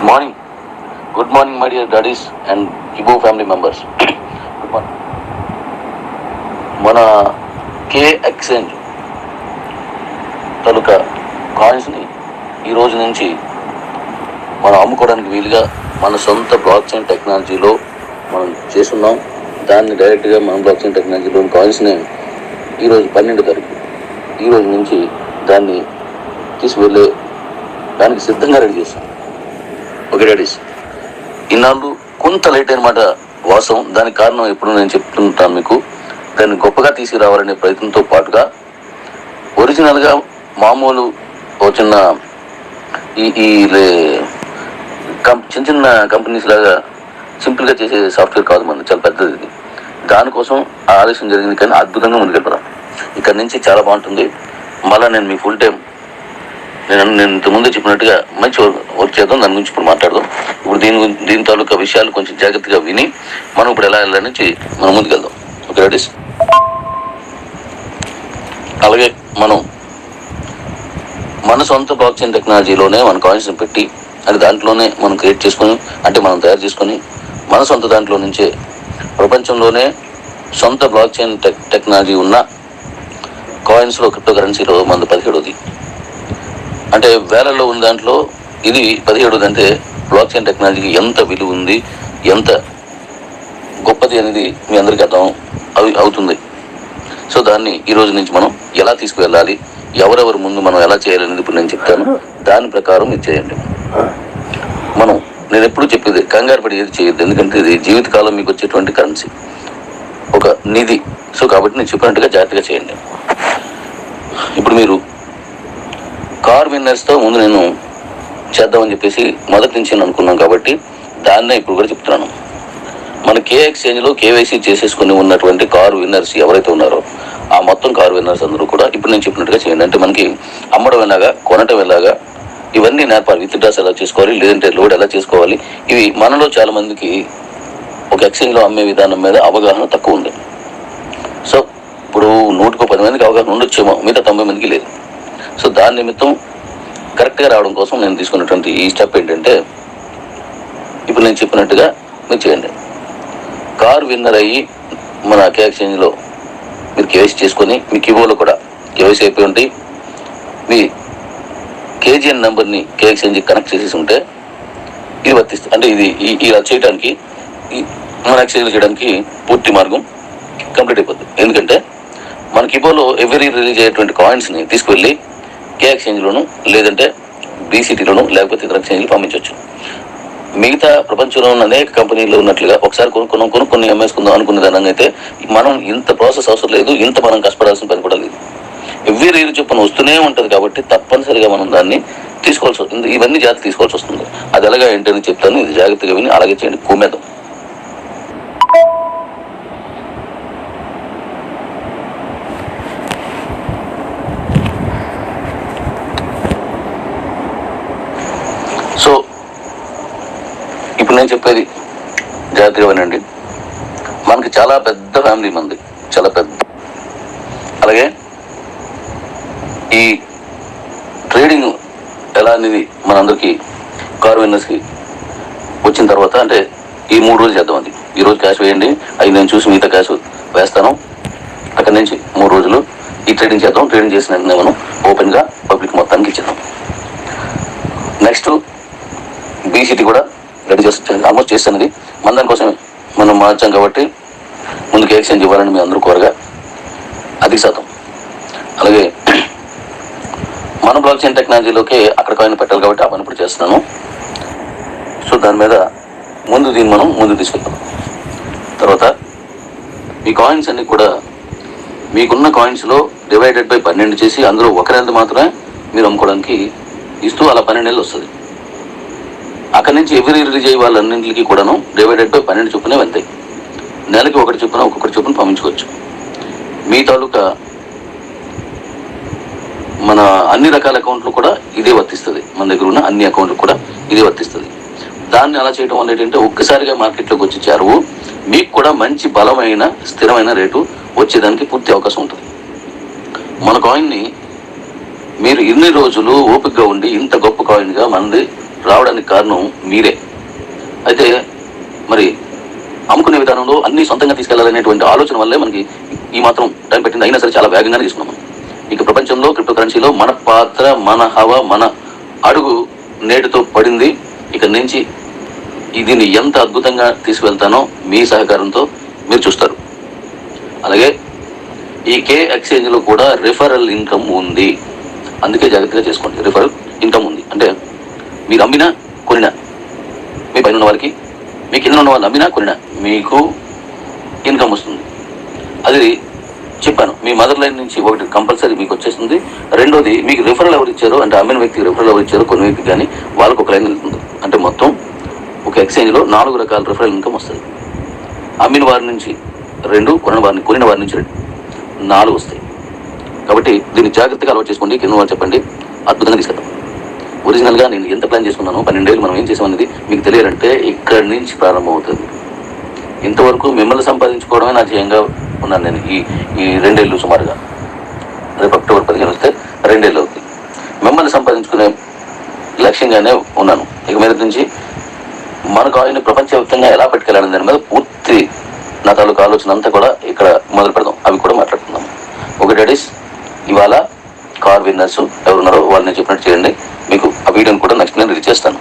Good morning good morning my dear daddies and ఇబో family members good morning మన K exchange తలుక కాయిన్స్ని ఈ రోజు నుంచి మనం అమ్ముకోవడానికి వీలుగా మన సొంత బ్లాక్ చైన్ టెక్నాలజీలో మనం చేస్తున్నాం. దాన్ని డైరెక్ట్గా మన బ్లాక్ చైన్ టెక్నాలజీలో కాయిన్స్ని ఈరోజు పన్నెండు తారీఖు. ఈ రోజు నుంచి దాన్ని తీసుకువెళ్ళే దానికి సిద్ధంగా రెడీ చేస్తాం. ఓకే డాడీస్ ఇన్నాళ్ళు కొంత లేట్ అనమాట వాసం. దానికి కారణం ఎప్పుడు నేను చెప్తుంటాను మీకు. దాన్ని గొప్పగా తీసుకురావాలనే ప్రయత్నంతో పాటుగా ఒరిజినల్గా మామూలు ఓ చిన్న ఈ ఈ లే- చిన్న చిన్న కంపెనీస్ లాగా సింపుల్గా చేసే సాఫ్ట్వేర్ కాదు మనం చాలా పెద్దది ఇది. దానికోసం ఆ ఆలస్యం జరిగింది కానీ అద్భుతంగా ముందుకెళ్ళిపోదాం. ఇక్కడ నుంచి చాలా బాగుంటుంది. మళ్ళీ నేను మీ ఫుల్ టైం నేను నేను ఇంత చెప్పినట్టుగా మంచి వర్క్ చేద్దాం దాని గురించి ఇప్పుడు మాట్లాడదాం. ఇప్పుడు దీని గురించి దీని తాలూకా విషయాలు కొంచెం జాగ్రత్తగా విని మనం ఇప్పుడు ఎలా వెళ్ళాలి నుంచి మనం ముందుకెళ్దాం. ఓకే రెడీస్ అలాగే మనం మన సొంత బ్లాక్ చైన్ టెక్నాలజీలోనే మన కాయిన్స్ని పెట్టి అది దాంట్లోనే మనం క్రియేట్ చేసుకొని అంటే మనం తయారు చేసుకొని మన సొంత దాంట్లో నుంచే ప్రపంచంలోనే సొంత బ్లాక్ చైన్ టెక్ టెక్నాలజీ ఉన్న కాయిన్స్లో క్రిప్టో కరెన్సీలో మన పదిహేడోది. అంటే వేలల్లో ఉన్న దాంట్లో ఇది పదిహేడుది అంటే బ్లాక్ చైన్ టెక్నాలజీకి ఎంత విలువ ఉంది ఎంత గొప్పది అనేది మీ అందరికీ అర్థం అవి అవుతుంది. సో దాన్ని ఈ రోజు నుంచి మనం ఎలా తీసుకువెళ్ళాలి ఎవరెవరు ముందు మనం ఎలా చేయాలనేది ఇప్పుడు నేను చెప్తాను. దాని ప్రకారం ఇది చేయండి. మనం నేను ఎప్పుడు చెప్పేది కంగారు పడి ఏది చేయొద్దు. ఎందుకంటే ఇది జీవితకాలం మీకు వచ్చేటువంటి కరెన్సీ ఒక నిధి. సో కాబట్టి నేను చెప్పినట్టుగా జాగ్రత్తగా చేయండి. ఇప్పుడు మీరు కార్ విన్నర్స్తో ముందు నేను చేద్దామని చెప్పేసి మొదటి నుంచి నేను అనుకున్నాను కాబట్టి దాన్నే ఇప్పుడు కూడా చెప్తున్నాను. మన కే ఎక్స్చేంజ్లో కేవైసీ చేసేసుకుని ఉన్నటువంటి కార్ విన్నర్స్ ఎవరైతే ఉన్నారో ఆ మొత్తం కార్ విన్నర్స్ అందరూ కూడా ఇప్పుడు నేను చెప్పినట్టుగా చేయండి. అంటే మనకి అమ్మడం ఎలాగా కొనటం ఎలాగా ఇవన్నీ నేర్పాలి. విత్ డ్రాస్ ఎలా చేసుకోవాలి లేదంటే లోడ్ ఎలా చేసుకోవాలి ఇవి మనలో చాలా మందికి ఒక ఎక్స్చేంజ్లో అమ్మే విధానం మీద అవగాహన తక్కువ ఉంది. సో ఇప్పుడు నూటికో పది మందికి అవగాహన ఉండొచ్చేమో మిగతా తొంభై మందికి లేదు. సో దాని నిమిత్తం కరెక్ట్గా రావడం కోసం నేను తీసుకున్నటువంటి ఈ స్టెప్ ఏంటంటే ఇప్పుడు నేను చెప్పినట్టుగా మీరు చేయండి. కార్ విన్నర్ అయ్యి మన కే ఎక్స్చేంజ్లో మీరు కేవైసీ చేసుకొని మీ కివోలో కూడా కేవైసీ అయిపోయి ఉంటే మీ కేజీఎన్ నెంబర్ని కే ఎక్స్చేంజ్కి కనెక్ట్ చేసేసి ఉంటే ఇది వర్తిస్తుంది అంటే ఇది ఇలా చేయడానికి మన ఎక్స్చేంజ్ చేయడానికి పూర్తి మార్గం కంప్లీట్ అయిపోతుంది ఎందుకంటే మన కిబోలో ఎవరీ రిలీజ్ అయ్యేటువంటి కాయిన్స్ని తీసుకువెళ్ళి కే ఎక్స్చేంజ్లోను లేదంటే బీసీటీలోను లేకపోతే ఇతర ఎక్స్చేంజ్లు పంపించవచ్చు మిగతా ప్రపంచంలో ఉన్న అనేక కంపెనీలు ఉన్నట్లుగా ఒకసారి కొనుక్కున్నాం కొనుక్కొని అమ్మేసుకుందాం అనుకునే దాని అయితే మనం ఇంత ప్రాసెస్ అవసరం లేదు ఇంత మనం కష్టపడాల్సిన పని కూడా లేదు. ఎవ్రీ రీల్ చొప్పున వస్తూనే ఉంటుంది కాబట్టి తప్పనిసరిగా మనం దాన్ని తీసుకోవాల్సి వస్తుంది. ఇవన్నీ జాగ్రత్త తీసుకోవాల్సి వస్తుంది. అది ఎలాగా ఏంటని చెప్తాను. ఇది జాగ్రత్తగా విని అలాగే చేయండి. కుమేదం సో ఇప్పుడు నేను చెప్పేది జాగ్రత్తగా వినండి మనకి చాలా పెద్ద ఫ్యామిలీ మంది చాలా పెద్ద. అలాగే ఈ ట్రేడింగ్ ఎలా అనేది మనందరికీ కార్ విన్నర్స్కి వచ్చిన తర్వాత అంటే ఈ మూడు రోజులు చేద్దాం అది. ఈరోజు రోజు క్యాష్ వేయండి అవి నేను చూసి మిగతా క్యాష్ వేస్తాను. అక్కడి నుంచి మూడు రోజులు ఈ ట్రేడింగ్ చేద్దాం ట్రేడింగ్ చేసిన వెంటనే మనం ఓపెన్గా పబ్లిక్ మొత్తానికి ఇచ్చేద్దాం. నెక్స్ట్ బీసీటీ కూడా రెడీ చేసి ఆల్మోస్ట్ చేస్తున్నది మన దానికోసం మనం మార్చాం కాబట్టి ముందుకు ఎక్స్చేంజ్ ఇవ్వాలని మీ అందరూ కోరగా అది శాతం. అలాగే మన బ్లాక్ చైన్ టెక్నాలజీలోకి అక్కడ కాయిన్ పెట్టాలి కాబట్టి ఆ పని ఇప్పుడు చేస్తున్నాను. సో దాని మీద ముందు దీన్ని మనం ముందు తీసుకెళ్తాం. తర్వాత మీ కాయిన్స్ అన్ని కూడా మీకున్న కాయిన్స్లో డివైడెడ్ బై పన్నెండు చేసి అందులో ఒక నెలది మాత్రమే మీరు అమ్ముకోవడానికి ఇస్తూ అలా పన్నెండు నెలలు వస్తుంది. అక్కడి నుంచి ఎవరి రిలీజ్ వాళ్ళన్నింటికి కూడాను డివైడెడ్ బై పన్నెండు చొప్పున వెళ్తాయి. నెలకి ఒకటి చొప్పున ఒక్కొక్కటి చొప్పున పంపించుకోవచ్చు. మీ తాలూకా మన అన్ని రకాల అకౌంట్లు కూడా ఇదే వర్తిస్తుంది. మన దగ్గర ఉన్న అన్ని అకౌంట్లు కూడా ఇదే వర్తిస్తుంది. దాన్ని అలా చేయడం వల్ల ఏంటంటే ఒక్కసారిగా మార్కెట్లోకి వచ్చి చేరువు మీకు కూడా మంచి బలమైన స్థిరమైన రేటు వచ్చేదానికి పూర్తి అవకాశం ఉంటుంది. మన కాయిన్ని మీరు ఇన్ని రోజులు ఓపికగా ఉండి ఇంత గొప్ప కాయిన్గా మనది రావడానికి కారణం మీరే. అయితే మరి అమ్ముకునే విధానంలో అన్ని సొంతంగా తీసుకెళ్ళాలనేటువంటి ఆలోచన వల్లే మనకి ఈ మాత్రం టైం పెట్టింది. అయినా సరే చాలా వేగంగానే తీసుకున్నాం ఇక ప్రపంచంలో క్రిప్టో కరెన్సీలో మన పాత్ర మన హవ మన అడుగు నేటితో పడింది. ఇక నుంచి దీన్ని ఎంత అద్భుతంగా తీసుకువెళ్తానో మీ సహకారంతో మీరు చూస్తారు. అలాగే ఈ కే ఎక్స్చేంజ్లో కూడా రిఫరల్ ఇన్కమ్ ఉంది. అందుకే జాగ్రత్తగా చేసుకోండి. రిఫరల్ మీరు అమ్మినా కొనినా. మీ పైన ఉన్న వారికి మీ కింద ఉన్న వాళ్ళు అమ్మినా కొనినా. మీకు ఇన్కమ్ వస్తుంది. అది చెప్పాను. మీ మదర్ లైన్ నుంచి ఒకటి కంపల్సరీ మీకు వచ్చేస్తుంది. రెండోది మీకు రిఫరల్ ఎవరు ఇచ్చారో అంటే అమ్మిన వ్యక్తికి రిఫరల్ ఎవరు ఇచ్చారో కొన్ని వ్యక్తికి కానీ వాళ్ళకు ఒక లైన్ వెళ్తుంది. అంటే మొత్తం ఒక ఎక్స్చేంజ్లో నాలుగు రకాల రిఫరల్ ఇన్కమ్ వస్తుంది. అమ్మిన వారి నుంచి రెండు కొనిన వారిని కొనిన వారి నుంచి రెండు. నాలుగు వస్తాయి. కాబట్టి దీన్ని జాగ్రత్తగా అలవాటు చేసుకోండి. కింద వాళ్ళు చెప్పండి. అద్భుతంగా తీసుకెళ్తాం. ఒరిజినల్గా నేను ఎంత ప్లాన్ చేసుకున్నానో పన్నెండేళ్ళు మనం ఏం చేసామనేది మీకు తెలియాలంటే ఇక్కడి నుంచి ప్రారంభం అవుతుంది ఇంతవరకు మిమ్మల్ని సంపాదించుకోవడమే నా ధ్యేయంగా ఉన్నాను నేను ఈ ఈ రెండేళ్ళు సుమారుగా. రేపు అక్టోబర్ పదిహేను వస్తే రెండేళ్ళు అవుతుంది మిమ్మల్ని సంపాదించుకునే లక్ష్యంగానే ఉన్నాను. ఇక మీద నుంచి మన కాయిన్ ప్రపంచవ్యాప్తంగా ఎలా పట్టుకెళ్ళాలని దాని మీద పూర్తి నా తాలూకు ఆలోచన అంతా కూడా ఇక్కడ మొదలు పెడదాం అవి కూడా మాట్లాడుకుందాం. ఒకటి డాడీస్ ఇవాళ కార్ విన్నర్స్ ఎవరున్నారో వాళ్ళని చెప్పినట్టు చేయండి. మీకు ఆ వీడియోని కూడా నెక్స్ట్ నేను రిలీజ్ చేస్తాను.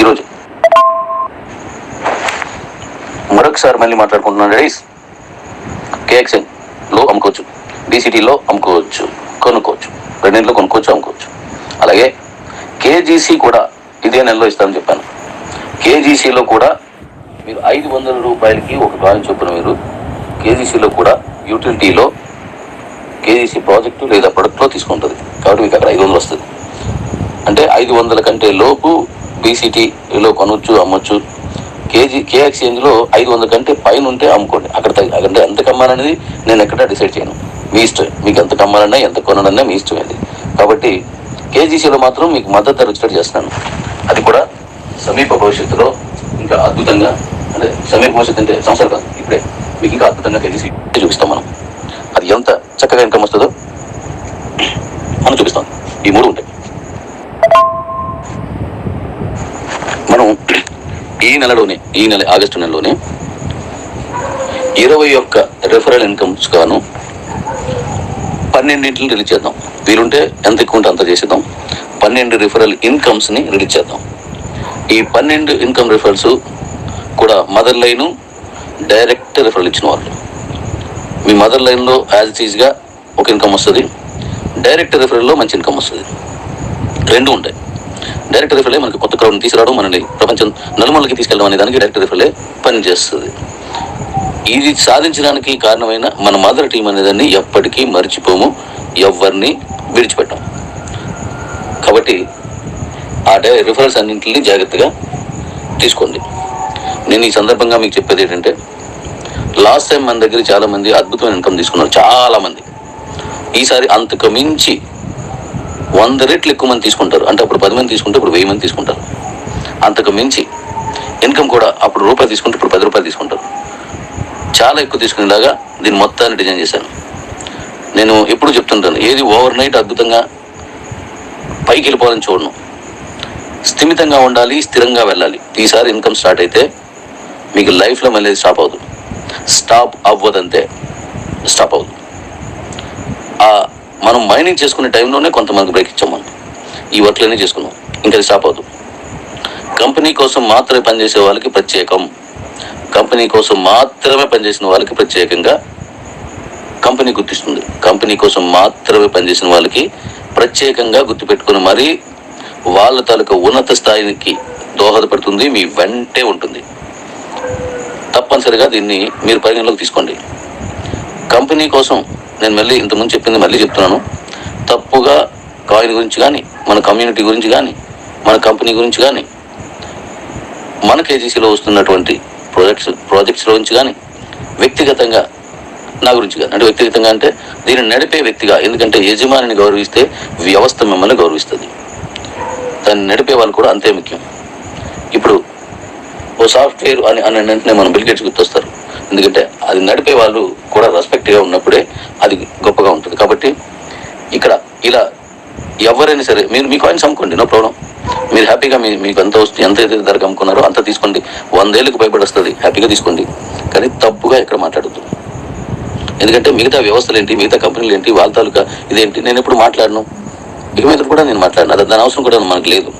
ఈరోజు. మరొకసారి మళ్ళీ మాట్లాడుకుంటున్నాను డాడీస్ కేఎక్స్ఎన్లో అమ్ముకోవచ్చు. డిసిటీలో అమ్ముకోవచ్చు. కొనుక్కోవచ్చు. రెండింటిలో కొనుక్కోవచ్చు అమ్ముకోవచ్చు. అలాగే కేజీసీ కూడా ఇదే నెలలో ఇస్తామని చెప్పాను. కేజీసీలో కూడా మీరు ఐదు వందల రూపాయలకి ఒక కాయిన్ చొప్పున మీరు కేజీసీలో కూడా యూటిలిటీలో కేజీసీ ప్రాజెక్టు లేదా ప్రొడక్ట్లో తీసుకుంటుంది. కాబట్టి మీకు అక్కడ ఐదు వందలు వస్తుంది. అంటే ఐదు వందల కంటే లోపు బీసీటీలో కొనవచ్చు అమ్మొచ్చు. కేజీ కే ఎక్స్చేంజ్లో ఐదు వందల కంటే పైన ఉంటే అమ్ముకోండి. అక్కడ అక్కడ ఎంత కమ్మాలనేది నేను ఎక్కడ డిసైడ్ చేయను. మీ ఇష్టం. మీకు ఎంత కమ్మాలన్నా ఎంత కొనాలన్నా మీ ఇష్టం అది. కాబట్టి కేజీసీలో మాత్రం మీకు మద్దతు ధర చేస్తున్నాను. అది కూడా సమీప భవిష్యత్తులో ఇంకా అద్భుతంగా అంటే సమీప భవిష్యత్తు అంటే సంవత్సరం కాదు ఇప్పుడే. మీకు ఇంకా అద్భుతంగా కేజీసీ చూపిస్తాం మనం. అది ఎంత చక్కగా ఇన్కమ్ వస్తుందో మనం చూపిస్తాం. ఈ మూడు ఉంటాయి. మనం ఈ నెలలోనే ఈ నెల ఆగస్టు నెలలోనే ఇరవై ఒక్క రెఫరల్ ఇన్కమ్స్ గాను పన్నెండింటిని రిలీజ్ చేద్దాం. వీలుంటే ఎంత ఎక్కువ ఉంటే అంత చేసేద్దాం. పన్నెండు రిఫరల్ ఇన్కమ్స్ని రిలీజ్ చేద్దాం. ఈ పన్నెండు ఇన్కమ్ రిఫరల్స్ కూడా మదర్ లైన్ డైరెక్ట్ రిఫరల్ ఇచ్చిన వాళ్ళు. మీ మదర్ లైన్లో యాజ్ ఇట్ ఈజ్గా ఒక ఇన్కమ్ వస్తుంది. డైరెక్ట్ రిఫరల్లో మంచి ఇన్కమ్ వస్తుంది. రెండు ఉంటాయి. డైరెక్ట్ రిఫరలే మనకి కొత్త క్రౌడ్ని తీసుకురావడం మనల్ని ప్రపంచం నలుమూలకి తీసుకెళ్ళడం అనే దానికి డైరెక్ట్ రిఫరలే పనిచేస్తుంది. ఇది సాధించడానికి కారణమైన మన మదర్ టీం అనేదాన్ని ఎప్పటికీ మర్చిపోము ఎవరిని విడిచిపెట్టాం. కాబట్టి ఆ డై రిఫరల్స్ అన్నింటిని జాగ్రత్తగా తీసుకోండి. నేను ఈ సందర్భంగా మీకు చెప్పేది ఏంటంటే లాస్ట్ టైం మన దగ్గర చాలా మంది అద్భుతమైన ఇన్కమ్ తీసుకున్నారు. చాలా మంది. ఈసారి అంతకు మించి వంద రెట్లు ఎక్కువ మంది తీసుకుంటారు. అంటే అప్పుడు పది మంది తీసుకుంటే ఇప్పుడు వెయ్యి మంది తీసుకుంటారు. అంతకు మించి ఇన్కమ్ కూడా అప్పుడు రూపాయి తీసుకుంటే ఇప్పుడు పది రూపాయలు తీసుకుంటారు. చాలా ఎక్కువ తీసుకునేలాగా దీన్ని మొత్తాన్ని డిజైన్ చేశాను. నేను ఎప్పుడు చెప్తుంటాను ఏది ఓవర్ నైట్ అద్భుతంగా పైకి వెళ్ళిపోవాలని చూడను. స్థిమితంగా ఉండాలి స్థిరంగా వెళ్ళాలి. ఈసారి ఇన్కమ్ స్టార్ట్ అయితే మీకు లైఫ్లో మళ్ళీ స్టాప్ అవ్వదు స్టాప్ అవ్వదంతే స్టాప్ అవ్వదు. మనం మైనింగ్ చేసుకునే టైంలోనే కొంతమంది బ్రేక్ ఇచ్చాం మనం. ఈ వర్క్లన్నీ చేసుకున్నాం. ఇంకా అది స్టాప్ అవ్వదు. కంపెనీ కోసం మాత్రమే పనిచేసే వాళ్ళకి ప్రత్యేకం. కంపెనీ కోసం మాత్రమే పనిచేసిన వాళ్ళకి ప్రత్యేకంగా కంపెనీ గుర్తిస్తుంది. కంపెనీ కోసం మాత్రమే పనిచేసిన వాళ్ళకి ప్రత్యేకంగా గుర్తుపెట్టుకుని మరీ వాళ్ళ తాలూకా ఉన్నత స్థాయికి దోహదపడుతుంది. మీ వెంటే ఉంటుంది. తప్పనిసరిగా దీన్ని మీరు పరిగణలోకి తీసుకోండి. కంపెనీ కోసం నేను మళ్ళీ ఇంతకుముందు చెప్పింది మళ్ళీ చెప్తున్నాను. తప్పుగా కాయిన్ గురించి కానీ మన కమ్యూనిటీ గురించి కానీ మన కంపెనీ గురించి కానీ మన కేజీసీలో వస్తున్నటువంటి ప్రాజెక్ట్స్ ప్రాజెక్ట్స్లో నుంచి కానీ వ్యక్తిగతంగా నా గురించి కానీ అంటే వ్యక్తిగతంగా అంటే దీన్ని నడిపే వ్యక్తిగా ఎందుకంటే యజమానిని గౌరవిస్తే వ్యవస్థ మిమ్మల్ని గౌరవిస్తుంది. దాన్ని నడిపే వాళ్ళు కూడా అంతే ముఖ్యం. ఇప్పుడు ఓ సాఫ్ట్వేర్ అని అని వెంటనే మనం బిల్గేట్స్ గుర్తొస్తారు. ఎందుకంటే అది నడిపే వాళ్ళు కూడా రెస్పెక్ట్గా ఉన్నప్పుడే అది గొప్పగా ఉంటుంది. కాబట్టి ఇక్కడ ఇలా ఎవరైనా సరే మీరు మీ కాయిన్స్ అమ్ముకోండి నో ప్రాబ్లం మీరు హ్యాపీగా మీ మీకు ఎంత వస్తుంది ఎంత అయితే ధరకు అమ్ముకున్నారో అంత తీసుకోండి. వందేళ్ళకి భయపడి వస్తుంది హ్యాపీగా తీసుకోండి. కానీ తప్పుగా ఎక్కడ మాట్లాడద్దు. ఎందుకంటే మిగతా వ్యవస్థలు ఏంటి మిగతా కంపెనీలు ఏంటి వాళ్ళ తాలూకా ఇదేంటి? నేను ఎప్పుడు మాట్లాడను. ఇక మీద కూడా నేను మాట్లాడను. అది దాని అవసరం కూడా మనకు లేదు.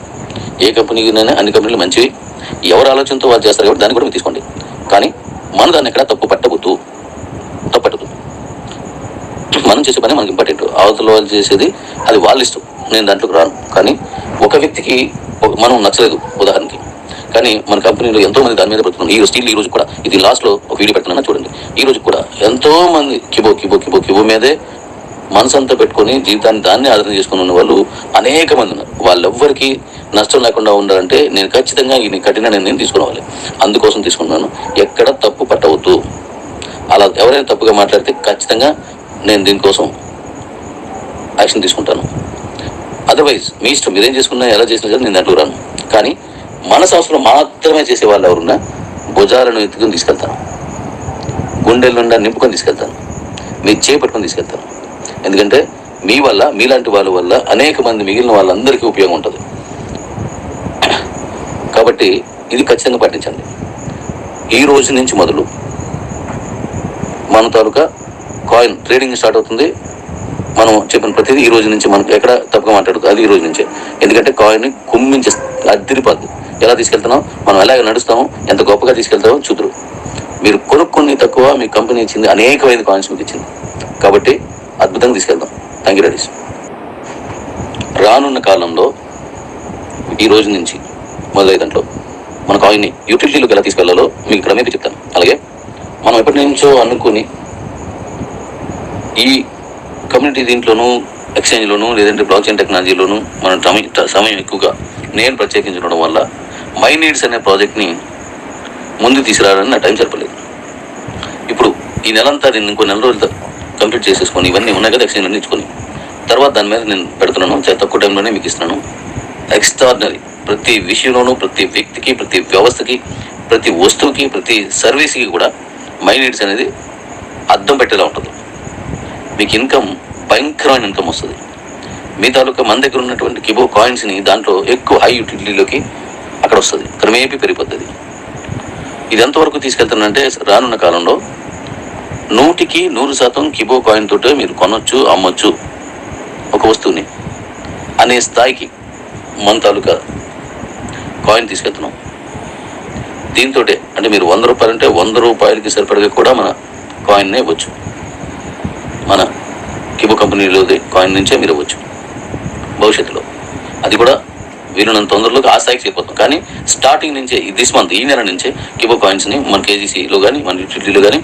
ఏ కంపెనీనైనా అన్ని కంపెనీలు మంచివి. ఎవరు ఆలోచనతో వాళ్ళు చేస్తారు కాబట్టి దాన్ని కూడా మీరు తీసుకోండి. కానీ మనం దాన్ని ఎక్కడ తప్పు పట్టవద్దు తప్పట్టదు మనం చేసే పని మనకి ఇంపార్టెంట్ అవతల వాళ్ళు చేసేది అది వాళ్ళ ఇష్టం. నేను దాంట్లోకి రాను. కానీ ఒక వ్యక్తికి మనం నచ్చలేదు ఉదాహరణకి. కానీ మన కంపెనీలో ఎంతో మంది దాని మీద పెడుతున్నాం ఈ రోజు స్టీల్ ఈ రోజు కూడా. ఇది లాస్ట్లో ఒక వీడియో పెడుతున్నా చూడండి. ఈ రోజు కూడా ఎంతో మంది కిబో కిబో కిబో కిబో మీదే మనసంతా పెట్టుకొని జీవితాన్ని దాన్ని ఆదరణ చేసుకుని ఉన్న వాళ్ళు అనేక మంది ఉన్నారు. వాళ్ళెవ్వరికీ నష్టం లేకుండా ఉండాలంటే నేను ఖచ్చితంగా ఈ కఠిన నిర్ణయం తీసుకోవాలి. అందుకోసం తీసుకున్నాను ఎక్కడ తప్పు పట్టవద్దు. అలా ఎవరైనా తప్పుగా మాట్లాడితే ఖచ్చితంగా నేను దీనికోసం యాక్షన్ తీసుకుంటాను. అదర్వైజ్ మీ ఇష్టం. మీరేం చేసుకున్నా ఎలా చేసినా సరే నేను దాంట్లో రాను. కానీ మన సంవత్సరం మాత్రమే చేసే వాళ్ళు ఎవరున్నా భుజాలను ఎత్తుకుని తీసుకెళ్తాను గుండెల నుండి నింపుకొని తీసుకెళ్తాను మీ చేపట్టుకొని తీసుకెళ్తాను ఎందుకంటే మీ వల్ల మీలాంటి వాళ్ళ వల్ల అనేక మంది మిగిలిన వాళ్ళందరికీ ఉపయోగం ఉంటుంది. కాబట్టి ఇది ఖచ్చితంగా పాటించండి ఈ రోజు నుంచి మొదలు మన తాలూకా కాయిన్ ట్రేడింగ్ స్టార్ట్ అవుతుంది. మనం చెప్పిన ప్రతిదీ ఈ రోజు నుంచి మనకు ఎక్కడ తప్పుగా మాట్లాడుతుంది అది ఈ రోజు నుంచే. ఎందుకంటే కాయిన్ కుమ్మించే అద్దరిపోద్ది. ఎలా తీసుకెళ్తున్నాం? మనం ఎలాగ నడుస్తామో ఎంత గొప్పగా తీసుకెళ్తామో చూద్దరు. మీరు కొనుక్కుని తక్కువ మీ కంపెనీ ఇచ్చింది అనేకమైన కాయిన్స్ మీకు ఇచ్చింది. కాబట్టి అద్భుతంగా తీసుకెళ్దాం. థ్యాంక్ యూ రెడీస్ రానున్న కాలంలో ఈ రోజు నుంచి మొదలై దాంట్లో మన కాయిన్ని యూటిలిటీలోకి ఎలా తీసుకెళ్ళాలో మీకు క్రమేపీ చెప్తాను. అలాగే మనం ఎప్పటి నుంచో అనుకుని ఈ కమ్యూనిటీ దీంట్లోనూ ఎక్స్చేంజ్లోను లేదంటే బ్లాక్ చైన్ టెక్నాలజీలోను మనం సమయం సమయం ఎక్కువగా నేను ప్రత్యేకించడం వల్ల మై నీడ్స్ అనే ప్రాజెక్ట్ని ముందు తీసుకురావాలని నా టైం సరిపలేదు. ఇప్పుడు ఈ నెలంతా నేను ఇంకో నెల రోజులు కంప్లీట్ చేసేసుకొని ఇవన్నీ ఉన్నాయి కదా ఎక్స్చేంజ్లో అన్ని ఇచ్చుకొని. తర్వాత దాని మీద నేను పెడుతున్నాను చాలా తక్కువ టైంలోనే మీకు ఇస్తున్నాను. ఎక్స్ట్రాడినరీ ప్రతి విషయంలోనూ ప్రతి వ్యక్తికి ప్రతి వ్యవస్థకి ప్రతి వస్తువుకి ప్రతి సర్వీస్కి కూడా మైనీడ్స్ అనేది అర్థం పెట్టేలా ఉంటుంది. మీకు ఇన్కమ్ భయంకరమైన ఇన్కమ్ వస్తుంది. మీ తాలూకా మన దగ్గర ఉన్నటువంటి కిబో కాయిన్స్ని దాంట్లో ఎక్కువ హై యూటిలిటీలోకి అక్కడ వస్తుంది. క్రమేపీ పెరిగిపోతుంది ఇది ఎంతవరకు తీసుకెళ్తానంటే రానున్న కాలంలో నూటికి నూరు శాతం కిబో కాయిన్ తోటే మీరు కొనొచ్చు అమ్మొచ్చు ఒక వస్తువుని అనే స్థాయికి మన తాలూకా కాయిన్ తీసుకెళ్తున్నాం. దీంతో అంటే మీరు వంద రూపాయలు అంటే వంద రూపాయలకి సరిపడగా కూడా మన కాయిన్నే ఇవ్వచ్చు. మన కిబో కంపెనీలో కాయిన్ నుంచే మీరు ఇవ్వచ్చు. భవిష్యత్తులో. అది కూడా వీలున్నంత తొందరలో ఆ స్థాయికి చేరిపోతాం. కానీ స్టార్టింగ్ నుంచే దిస్ మంత్ ఈ నెల నుంచే కిబో కాయిన్స్ని మన కేజీసీలో కానీ మన యూటిలిటీలో కానీ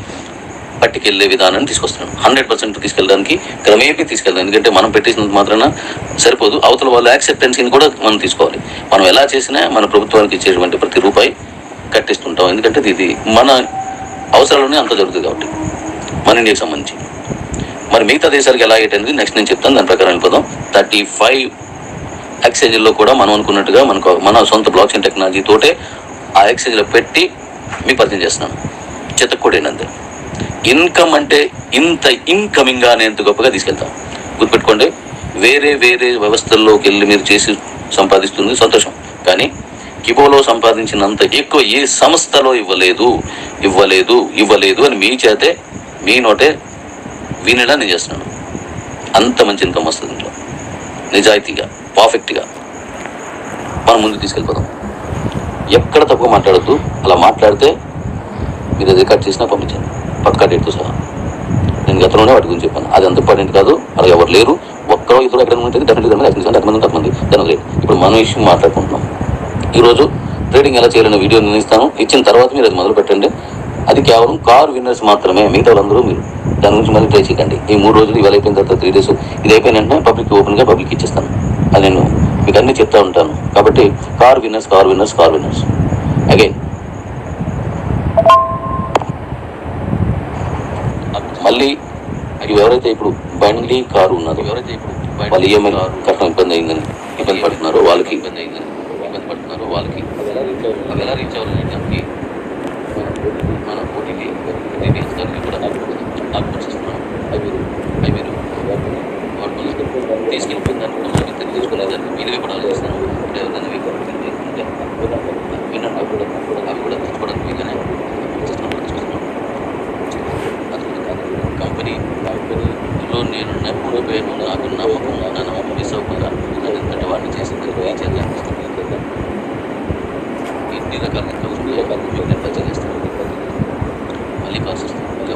పట్టుకెళ్ళే విధానాన్ని తీసుకొస్తున్నాం. హండ్రెడ్ పర్సెంట్ తీసుకెళ్ళడానికి క్రమేపీ తీసుకెళ్దాం ఎందుకంటే మనం పెట్టేసినంత మాత్రాన సరిపోదు. అవతల వాళ్ళ యాక్సెప్టెన్సీని కూడా మనం తీసుకోవాలి. మనం ఎలా చేసినా మన ప్రభుత్వానికి ఇచ్చేటువంటి ప్రతి రూపాయి కట్టిస్తుంటాం. ఎందుకంటే ఇది మన అవసరాలనే అంత జరుగుతుంది కాబట్టి. మన ఇండియాకి సంబంధించి. మరి మిగతా దేశాలకు ఎలా అయ్యేటనేది నెక్స్ట్ నేను చెప్తాను. దాని ప్రకారం వెళ్ళిపోదాం. థర్టీ ఫైవ్ ఎక్స్చేంజ్లో కూడా మనం అనుకున్నట్టుగా మనకు మన సొంత బ్లాక్ చైన్ టెక్నాలజీ తోటే ఆ ఎక్స్చేంజ్లో పెట్టి మీకు పరిచయం చేస్తున్నాను. చెత్తకోడేనంతే ఇన్కమ్ అంటే ఇంత ఇన్కమింగ్గా నేను గొప్పగా తీసుకెళ్తాం. గుర్తుపెట్టుకోండి వేరే వేరే వ్యవస్థల్లోకి వెళ్ళి మీరు చేసి సంపాదిస్తుంది సంతోషం. కానీ కిబోలో సంపాదించినంత ఎక్కువ ఏ సంస్థలో ఇవ్వలేదు ఇవ్వలేదు ఇవ్వలేదు అని మీ చేతే మీ నోటే వినేలా నేను చేస్తున్నాను. అంత మంచి ఇన్కమ్ వస్తుంది ఇంట్లో. నిజాయితీగా పర్ఫెక్ట్గా. మనం ముందు తీసుకెళ్ళిపోదాం. ఎక్కడ తప్పుగా మాట్లాడద్దు అలా మాట్లాడితే మీరు రికార్డ్ చేసినా పంపించండి. పక్కా డేట్తో సహా. నేను గతంలోనే వాటి గురించి చెప్పాను. అది అంత ఇంపార్టెంట్ కాదు. అలా ఎవరు లేరు? ఒక్కరో ఇద్దరు ఎక్కడ ఉంటుంది డెఫినెట్గా దాని యాక్షన్ ఎంతమంది దాని లేదు ఇప్పుడు మనం ఇష్యూ మాట్లాడుకుంటున్నాం. ఈరోజు ట్రేడింగ్ ఎలా చేయాలనే వీడియో నిర్ణయిస్తాను. ఇచ్చిన తర్వాత మీరు అది మొదలు పెట్టండి. అది కేవలం కార్ విన్నర్స్ మాత్రమే మిగతా వాళ్ళందరూ మీరు. దాని గురించి మళ్ళీ ట్రై చేయకండి. ఈ మూడు రోజులు ఇవాళ అయిపోయిన తర్వాత త్రీ డేస్ ఇది అయిపోయిన వెంటనే పబ్లిక్ ఓపెన్గా పబ్లిక్ ఇచ్చేస్తాను. అది నేను మీకు అన్ని చెప్తా ఉంటాను. కాబట్టి car winners car winners car winners. Again మళ్ళీ ఎవరైతే ఇప్పుడు బండి కారు ఉన్నదో ఎవరైతే ఇప్పుడు వాళ్ళు ఈఎంఐ కట్టడం ఇబ్బంది అయిందని ఇబ్బంది పడుతున్నారో వాళ్ళకి. ఇబ్బంది అయిందని ఇబ్బంది పడుతున్నారో వాళ్ళకి. అవి ఎలా రీచ్ అవ్వాలని దానికి మన ఓటీటీ ఓటీటీ దానికి కూడా డాక్యుమెంట్స్ ఇస్తున్నాం అవి మీరు అవి మీరు వాడుకొని తీసుకెళ్ళిపోయిన దాన్ని కూడా మనకి తెలియజేసుకోలేదు దాన్ని మీరుగా కూడా ఆలోచిస్తున్నాను అంటే దాన్ని మీకు వాడిని చేసిన తర్వాత ఏం చేద్దాం ఏం చేద్దాం ఎన్ని రకాల నెట్వర్క్స్ ఉన్నాయో మీకు నేను పరిచయం చేస్తాను మళ్ళీ కాల్స్ వస్తాయి మళ్ళీ